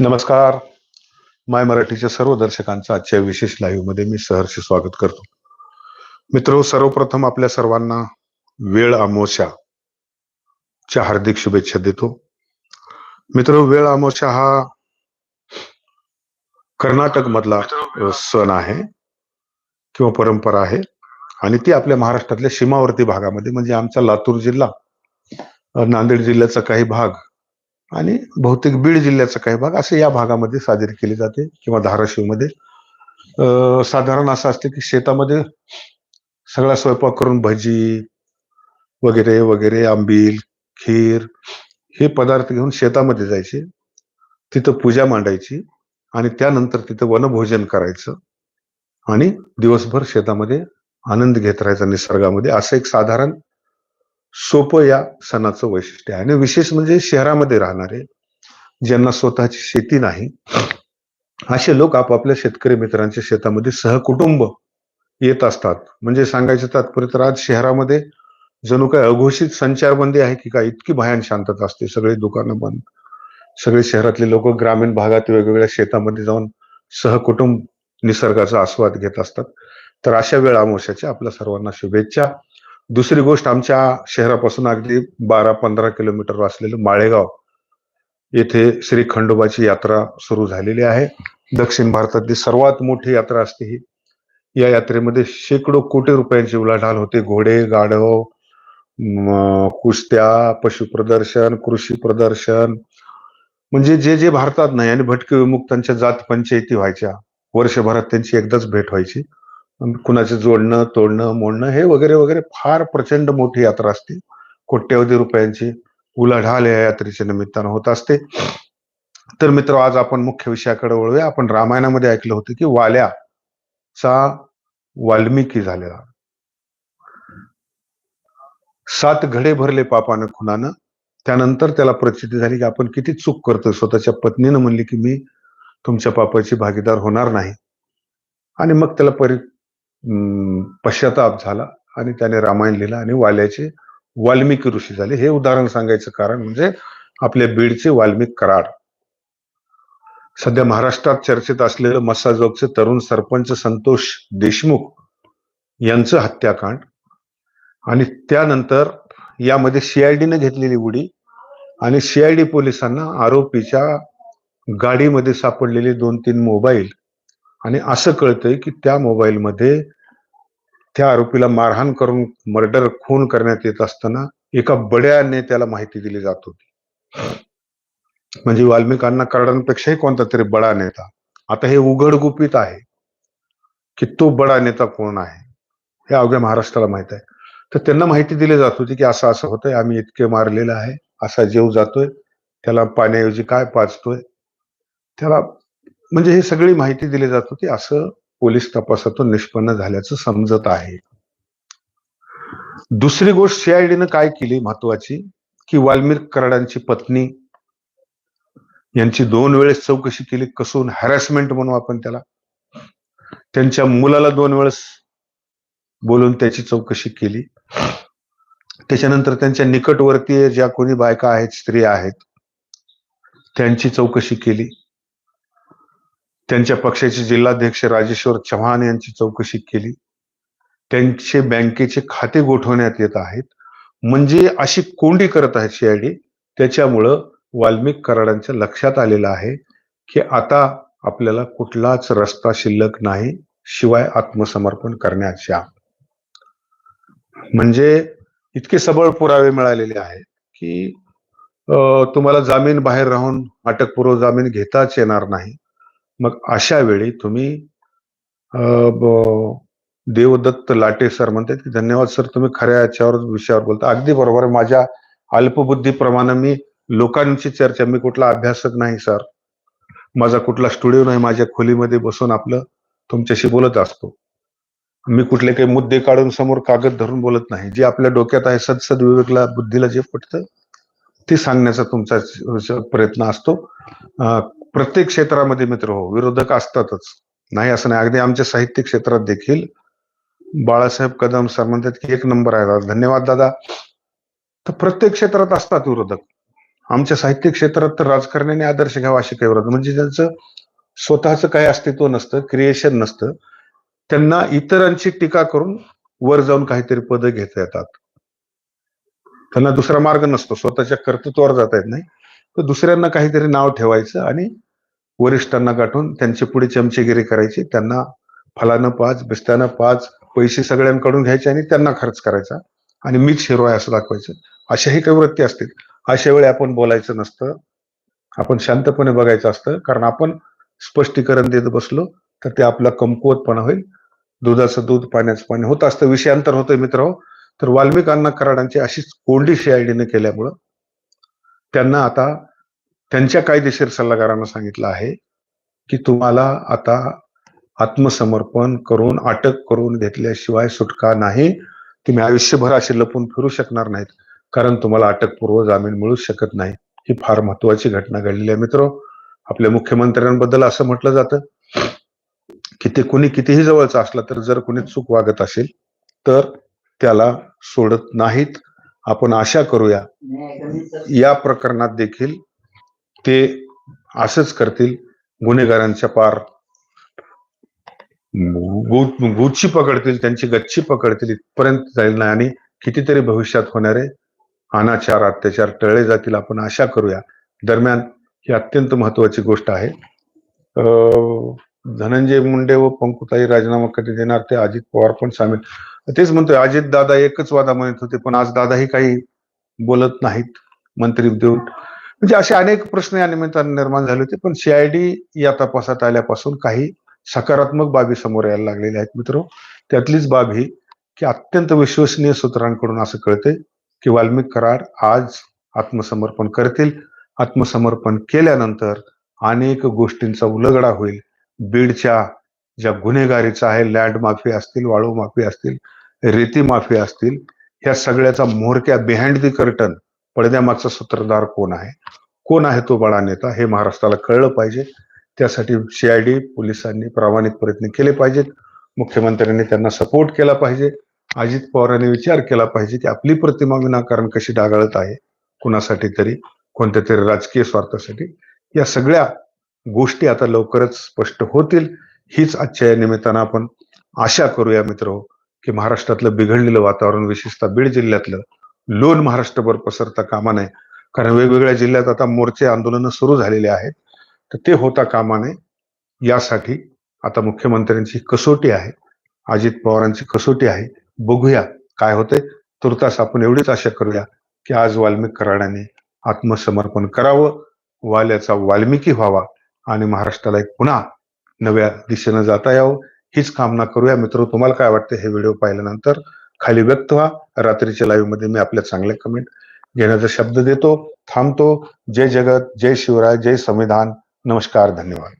नमस्कार. माय मराठीच्या सर्व दर्शकांचं आजच्या विशेष लाईव्हमध्ये मी सहर्ष स्वागत करतो. मित्र सर्वप्रथम आपल्या सर्वांना वेळ अमोशा च्या हार्दिक शुभेच्छा देतो. मित्र वेळ अमोशा हा कर्नाटक मधला सण आहे किंवा परंपरा आहे आणि ती आपल्या महाराष्ट्रातल्या सीमावर्ती भागामध्ये म्हणजे आमचा लातूर जिल्हा नांदेड जिल्ह्याचा काही भाग आणि बहुतेक बीड जिल्ह्याचा काही भाग असे या भागामध्ये साजरी केली जाते किंवा धाराशिवमध्ये. साधारण असं असते की शेतामध्ये सगळा स्वयंपाक करून भजी वगैरे वगैरे आंबील खीर हे पदार्थ घेऊन शेतामध्ये जायचे. तिथं पूजा मांडायची आणि त्यानंतर तिथं वनभोजन करायचं आणि दिवसभर शेतामध्ये आनंद घेत राहायचा निसर्गामध्ये. असं एक साधारण सोपं या सणाचं वैशिष्ट्य आहे. आणि विशेष म्हणजे शहरामध्ये राहणारे ज्यांना स्वतःची शेती नाही असे लोक आपापल्या शेतकरी मित्रांच्या शेतामध्ये सहकुटुंब येत असतात. म्हणजे सांगायचं तात्पर्य तर आज शहरामध्ये जणू काय अघोषित संचारबंदी आहे की काय इतकी भयान शांतता असते. सगळी दुकानं बंद. सगळे शहरातले लोक ग्रामीण भागात वेगवेगळ्या शेतामध्ये जाऊन सहकुटुंब निसर्गाचा आस्वाद घेत असतात. तर अशा वेळ आमोशाच्या आपल्या सर्वांना शुभेच्छा. दुसरी गोष्ट आमच्या शहरापासून अगदी बारा पंधरा किलोमीटर असलेलं माळेगाव येथे श्री खंडोबाची यात्रा सुरू झालेली आहे. दक्षिण भारतातली सर्वात मोठी यात्रा असते ही. या यात्रेमध्ये शेकडो कोटी रुपयांची उलाढाल होते. घोडे गाढव कुस्त्या कुस्त्या पशुप्रदर्शन कृषी प्रदर्शन. म्हणजे जे जे भारतात नाही आणि भटके विमुक्तांच्या जात पंचायती व्हायच्या वर्षभरात त्यांची एकदाच भेट व्हायची. कुणाचे जोडणं तोडणं मोडणं हे वगैरे वगैरे फार प्रचंड मोठी यात्रा असते. कोट्यवधी रुपयांची उलाढाल या यात्रेच्या निमित्तानं होत असते. तर मित्र आज आपण मुख्य विषयाकडे वळूया. आपण रामायणामध्ये ऐकलं होतं की वाल्याचा वाल्मिकी झालेला. सात घडे भरले पापानं खुनानं. त्यानंतर त्याला प्रचिती झाली की आपण किती चूक करतोय. स्वतःच्या पत्नीनं म्हणली की मी तुमच्या पापाची भागीदार होणार नाही. आणि मग त्याला परि पश्चाताप झाला आणि त्याने रामायण लिहिलं आणि वाल्याचे वाल्मिकी ऋषी झाले. हे उदाहरण सांगायचं कारण म्हणजे आपले बीडचे वाल्मिक कराड. सध्या महाराष्ट्रात चर्चेत असलेलं मस्साजोगचे तरुण सरपंच संतोष देशमुख यांचं हत्याकांड आणि त्यानंतर यामध्ये सीआयडीने घेतलेली उडी आणि सीआयडी पोलिसांना आरोपीच्या गाडीमध्ये सापडलेले दोन तीन मोबाईल आणि असं कळतंय की त्या मोबाईलमध्ये त्या आरोपीला मारहाण करून मर्डर खून करण्यात येत असताना एका बड्या नेत्याला माहिती दिली जात होती. म्हणजे वाल्मिकांना कार्डांपेक्षाही कोणता तरी बडा नेता. आता हे उघड गुपित आहे की तो बडा नेता कोण आहे हे अवघ्या महाराष्ट्राला माहीत आहे. तर त्यांना माहिती दिली जात होती की असं असं होतंय आम्ही इतके मारलेलं आहे असा जीव जातोय त्याला पाण्याऐवजी काय पाचतोय त्याला म्हणजे हे सगळी माहिती दिली जात होती. असं पोलीस तपासातून निष्पन्न झाल्याचं समजत आहे. दुसरी गोष्ट सीआयडीनं काय केली महत्वाची? की वाल्मिक कराडांची पत्नी यांची दोन वेळेस चौकशी केली. कसून हॅरॅसमेंट म्हणू आपण त्याला. त्यांच्या मुलाला दोन वेळेस बोलून त्याची चौकशी केली. त्याच्यानंतर त्यांच्या निकटवर्तीय ज्या कोणी बायका आहेत स्त्रिया आहेत त्यांची चौकशी केली. त्यांच्या पक्षाचे जिल्हाध्यक्ष राजेश्वर चव्हाण यांची चौकशी केली. त्यांचे बँकेचे खाते गोठवण्यात येत आहेत. म्हणजे अशी कोंडी करत आहे सीआयडी त्याच्यामुळं वाल्मिक कराडांच्या लक्षात आलेलं आहे की आता आपल्याला कुठलाच रस्ता शिल्लक नाही शिवाय आत्मसमर्पण करण्याच्या म्हणजे इतके सबळ पुरावे मिळालेले आहेत की तुम्हाला जामीन बाहेर राहून अटकपूर्व जामीन घेताच येणार नाही. मग अशा वेळी तुम्ही देवदत्त लाटे सर म्हणतात की धन्यवाद सर तुम्ही खऱ्या याच्यावर विषयावर बोलता. अगदी बरोबर आहे. माझ्या अल्पबुद्धीप्रमाणे मी लोकांची चर्चा मी कुठला अभ्यासक नाही सर. माझा कुठला स्टुडिओ नाही माझ्या खोलीमध्ये बसून आपलं तुमच्याशी बोलत असतो. मी कुठले काही मुद्दे काढून समोर कागद धरून बोलत नाही. जे आपल्या डोक्यात आहे सदसद विवेकला बुद्धीला जे पटतं ते सांगण्याचा तुमचा प्रयत्न असतो. प्रत्येक क्षेत्रामध्ये मित्र हो विरोधक असतातच. नाही असं नाही. अगदी आमच्या साहित्य क्षेत्रात देखील बाळासाहेब कदम सर म्हणतात की एक नंबर आहे धन्यवाद दादा. तर प्रत्येक क्षेत्रात असतात विरोधक. आमच्या साहित्य क्षेत्रात तर राजकारण्याने आदर्श घ्यावा अशी काही विरोध म्हणजे ज्यांचं स्वतःचं काही अस्तित्व नसतं क्रिएशन नसतं त्यांना इतरांची टीका करून वर जाऊन काहीतरी पद घेता येतात. त्यांना दुसरा मार्ग नसतो. स्वतःच्या कर्तृत्वावर जाता येत नाही. तर दुसऱ्यांना काहीतरी नाव ठेवायचं आणि वरिष्ठांना गाठून त्यांची पुढे चमचेगिरी करायची. त्यांना फलानं पाच बिस्त्यानं पाच पैसे सगळ्यांकडून घ्यायचे आणि त्यांना खर्च करायचा आणि मीच हिरो आहे असं दाखवायचं. अशाही काही वृत्ती असतील. अशा वेळी आपण बोलायचं नसतं. आपण शांतपणे बघायचं असतं. कारण आपण स्पष्टीकरण देत बसलो तर ते आपला कमकुवतपणा होईल. दुधाचं दूध पाण्याचं पाणी होत असतं. विषयांतर होतंय मित्र हो. तर वाल्मिकांना कराडांची अशीच कोंडी सीआयडीने केल्यामुळं त्यांना आता त्यांच्या कायदेशीर सल्लागारांना सांगितलं आहे की तुम्हाला आता आत्मसमर्पण करून अटक करून घेतल्याशिवाय सुटका नाही. तुम्ही आयुष्यभर असे लपून फिरू शकणार नाहीत कारण तुम्हाला अटकपूर्व जामीन मिळू शकत नाही. ही फार महत्वाची घटना घडलेली आहे मित्र. आपल्या मुख्यमंत्र्यांबद्दल असं म्हटलं जातं की ते कुणी कितीही जवळचा असला तर जर कुणी चूक वागत असेल तर त्याला सोडत नाहीत. आपण आशा करूया. या प्रकरणात देखील ते असंच करतील. गुन्हेगारांच्या पार गुच्छी पकडतील त्यांची गच्ची पकडतील इथपर्यंत जाईल नाही आणि कितीतरी भविष्यात होणारे अनाचार अत्याचार टळले जातील. आपण आशा करूया. दरम्यान ही अत्यंत महत्वाची गोष्ट आहे. अं, धनंजय मुंडे व पंकुताई राजीनामा कधी देणार ते अजित पवार पण सामील. तेच म्हणतोय अजित दादा एकच वादा म्हणत होते पण आज दादाही काही बोलत नाहीत. मंत्री देऊन म्हणजे असे अनेक प्रश्न या निमित्ताने निर्माण झाले होते पण सीआयडी या तपासात आल्यापासून काही सकारात्मक बाबी समोर यायला लागलेल्या आहेत मित्र. त्यातलीच बाब ही की अत्यंत विश्वसनीय सूत्रांकडून असं कळते की वाल्मिक कराड आज आत्मसमर्पण करतील. आत्मसमर्पण केल्यानंतर अनेक गोष्टींचा उलगडा होईल. बीडच्या ज्या गुन्हेगारीचा आहे लँड माफी असतील वाळू माफी असतील रेती माफी असतील ह्या सगळ्याचा मोहरक्या बिहाइंड दी कर्टन पडद्यामागचा सूत्रधार कोण आहे? कोण आहे तो बडा नेता? हे महाराष्ट्राला कळलं पाहिजे. त्यासाठी सीआयडी पोलिसांनी प्रामाणिक प्रयत्न केले पाहिजेत. मुख्यमंत्र्यांनी त्यांना सपोर्ट केला पाहिजे. अजित पवारांनी विचार केला पाहिजे की आपली प्रतिमा विनाकारण कशी डागाळत आहे? कुणासाठी तरी? कोणत्या तरी राजकीय स्वार्थासाठी? या सगळ्या गोष्टी आता लवकरच स्पष्ट होतील. हीच आजच्या या निमित्तानं आपण आशा करूया मित्र हो, की महाराष्ट्रातलं बिघडलेलं वातावरण विशेषतः बीड जिल्ह्यातलं लोन महाराष्ट्रभर पसरता कामा नये. कारण वेगवेगळ्या जिल्ह्यात आता मोर्चे आंदोलनं सुरू झालेले आहेत. तर ते होता कामा नये. यासाठी आता मुख्यमंत्र्यांची कसोटी आहे. अजित पवारांची कसोटी आहे. बघूया काय होते तुर्तास आपण एवढीच आशा करूया की आज वाल्मिक कराडाने आत्मसमर्पण करावं. वाल्याचा वाल्मिकी व्हावा आणि महाराष्ट्राला एक पुन्हा नव्या दिशेनं जाता यावं. हीच कामना करूया. मित्र तुम्हाला काय वाटतं हे व्हिडिओ पाहिल्यानंतर खाली व्यक्त व्हा. रात्रीच्या लाईव्हमध्ये मी आपल्या चांगल्या कमेंट घेण्याचा शब्द देतो थांबतो. जय जगत जय शिवराय जय संविधान. नमस्कार धन्यवाद.